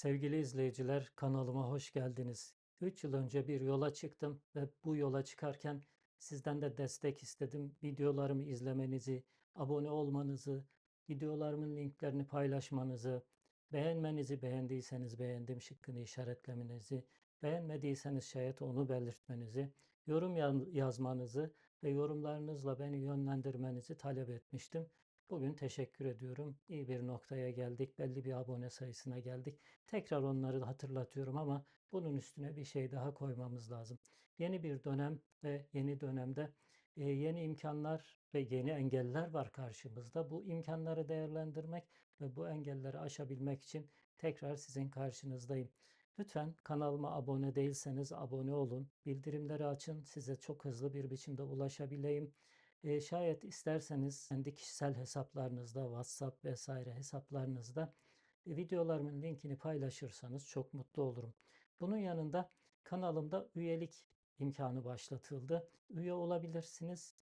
Sevgili izleyiciler, kanalıma hoş geldiniz. 3 yıl önce bir yola çıktım ve bu yola çıkarken sizden de destek istedim. Videolarımı izlemenizi, abone olmanızı, videolarımın linklerini paylaşmanızı, beğenmenizi, beğendiyseniz beğendim şıkkını işaretlemenizi, beğenmediyseniz şayet onu belirtmenizi, yorum yazmanızı ve yorumlarınızla beni yönlendirmenizi talep etmiştim. Bugün teşekkür ediyorum. İyi bir noktaya geldik. Belli bir abone sayısına geldik. Tekrar onları da hatırlatıyorum ama bunun üstüne bir şey daha koymamız lazım. Yeni bir dönem ve yeni dönemde e, yeni imkanlar ve yeni engeller var karşımızda. Bu imkanları değerlendirmek ve bu engelleri aşabilmek için tekrar sizin karşınızdayım. Lütfen kanalıma abone değilseniz abone olun. Bildirimleri açın. Size çok hızlı bir biçimde ulaşabileyim. E, şayet isterseniz kendi kişisel hesaplarınızda, WhatsApp vesaire hesaplarınızda e, videolarımın linkini paylaşırsanız çok mutlu olurum. Bunun yanında kanalımda üyelik imkanı başlatıldı. Üye olabilirsiniz.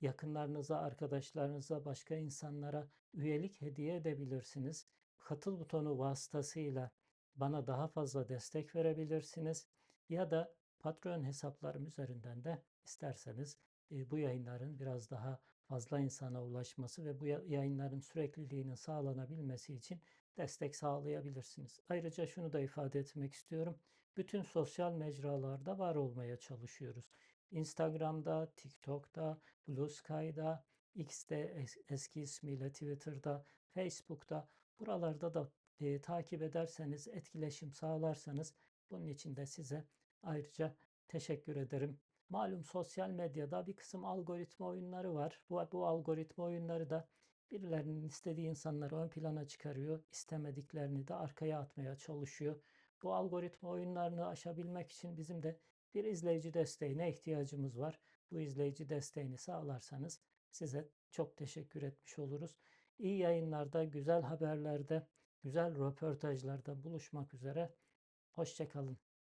Yakınlarınıza, arkadaşlarınıza, başka insanlara üyelik hediye edebilirsiniz. Katıl butonu vasıtasıyla bana daha fazla destek verebilirsiniz. Ya da Patreon hesaplarım üzerinden de isterseniz bu yayınların biraz daha fazla insana ulaşması ve bu ya- yayınların sürekliliğinin sağlanabilmesi için destek sağlayabilirsiniz. Ayrıca şunu da ifade etmek istiyorum. Bütün sosyal mecralarda var olmaya çalışıyoruz. Instagram'da, TikTok'ta, Blue Sky'da, X'te es- eski ismiyle Twitter'da, Facebook'ta buralarda da e, takip ederseniz, etkileşim sağlarsanız bunun için de size ayrıca teşekkür ederim. Malum sosyal medyada bir kısım algoritma oyunları var. Bu, bu algoritma oyunları da birilerinin istediği insanları ön plana çıkarıyor, istemediklerini de arkaya atmaya çalışıyor. Bu algoritma oyunlarını aşabilmek için bizim de bir izleyici desteğine ihtiyacımız var. Bu izleyici desteğini sağlarsanız size çok teşekkür etmiş oluruz. İyi yayınlarda, güzel haberlerde, güzel röportajlarda buluşmak üzere. Hoşçakalın.